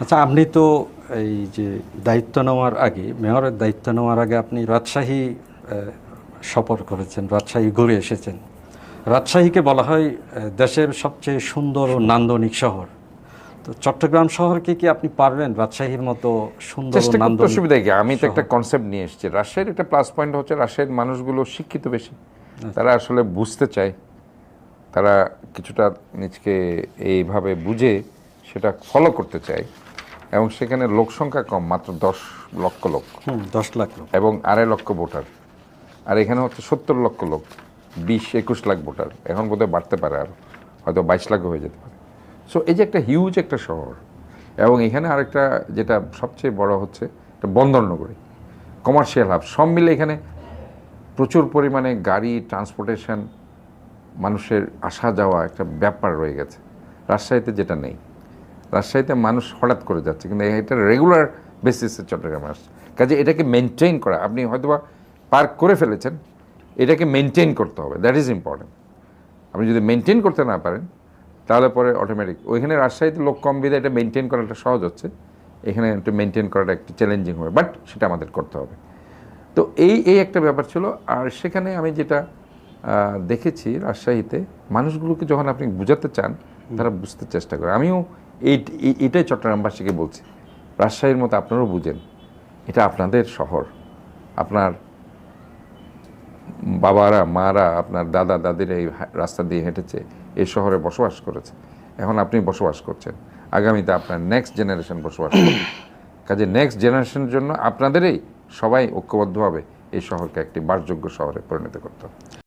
আচ্ছা আপনি তো এই যে দায়িত্ব নেওয়ার আগে মেয়রের দায়িত্ব নেওয়ার আগে আপনি রাজশাহী সফর করেছেন রাজশাহী ঘুরে এসেছেন। রাজশাহীকে বলা হয় দেশের সবচেয়ে সুন্দর ও নান্দনিক শহর। তো চট্টগ্রাম শহরকে কি আপনি পারবেন? রাজশাহীর মতো সুন্দর নান্দনিক অসুবিধা কি? আমি তো একটা কনসেপ্ট নিয়ে এসেছি। রাজশাহীর একটা প্লাস পয়েন্ট হচ্ছে রাজশাহীর মানুষগুলো শিক্ষিত বেশি। তারা আসলে বুঝতে চায়। তারা কিছুটা নিজকে এইভাবে বুঝে সেটা ফলো করতে চায় এবং সেখানে লোক সংখ্যা কম মাত্র দশ লক্ষ লোক। দশ লাখ লোক। এবং আড়াই লক্ষ ভোটার। আর এখানে হচ্ছে সত্তর লক্ষ লোক বিশ একুশ লাখ ভোটার। এখন বোধহয় বাড়তে পারে আর হয়তো বাইশ লাখও হয়ে যেতে পারে। সো এই যে একটা হিউজ একটা শহর এবং এখানে আরেকটা যেটা সবচেয়ে বড় হচ্ছে একটা বন্দর নগরী কমার্শিয়াল হাব সব মিলে এখানে প্রচুর পরিমাণে গাড়ি ট্রান্সপোর্টেশন মানুষের আসা যাওয়া একটা ব্যাপার রয়ে গেছে। রাজশাহীতে যেটা নেই। রাজশাহীতে মানুষ হঠাৎ করে যাচ্ছে। কিন্তু এটা রেগুলার বেসিসে চট্টগ্রামে আসছে। কাজে এটাকে মেনটেন করা, আপনি হয়তোবা পার্ক করে ফেলেছেন, এটাকে মেনটেন করতে হবে দ্যাট ইজ ইম্পর্টেন্ট আপনি যদি মেনটেন করতে না পারেন, তাহলে পরে অটোমেটিক ওইখানে রাজশাহীতে লোক কম বিধে এটা মেনটেন করাটা সহজ হচ্ছে। এখানে একটু মেনটেন করাটা একটু চ্যালেঞ্জিং হবে বাট সেটা আমাদের করতে হবে। তো এই এই একটা ব্যাপার ছিল, আর সেখানে আমি যেটা দেখেছি রাজশাহীতে, মানুষগুলোকে যখন আপনি বুঝাতে চান, তারা বুঝতে চেষ্টা করে। আমিও এই এটাই চট্টগ্রামবাসীকে বলছি। রাজশাহীর মতো আপনারাও বুঝেন এটা আপনাদের শহর। আপনার বাবারা মারা আপনার দাদা দাদিরা এই রাস্তা দিয়ে হেঁটেছে এই শহরে বসবাস করেছে। এখন আপনি বসবাস করছেন। আগামীতে আপনার নেক্সট জেনারেশন বসবাস করবে। কাজে নেক্সট জেনারেশনের জন্য আপনাদেরই সবাই ঐক্যবদ্ধভাবে এই শহরকে একটি বাসযোগ্য শহরে পরিণত করতে হবে।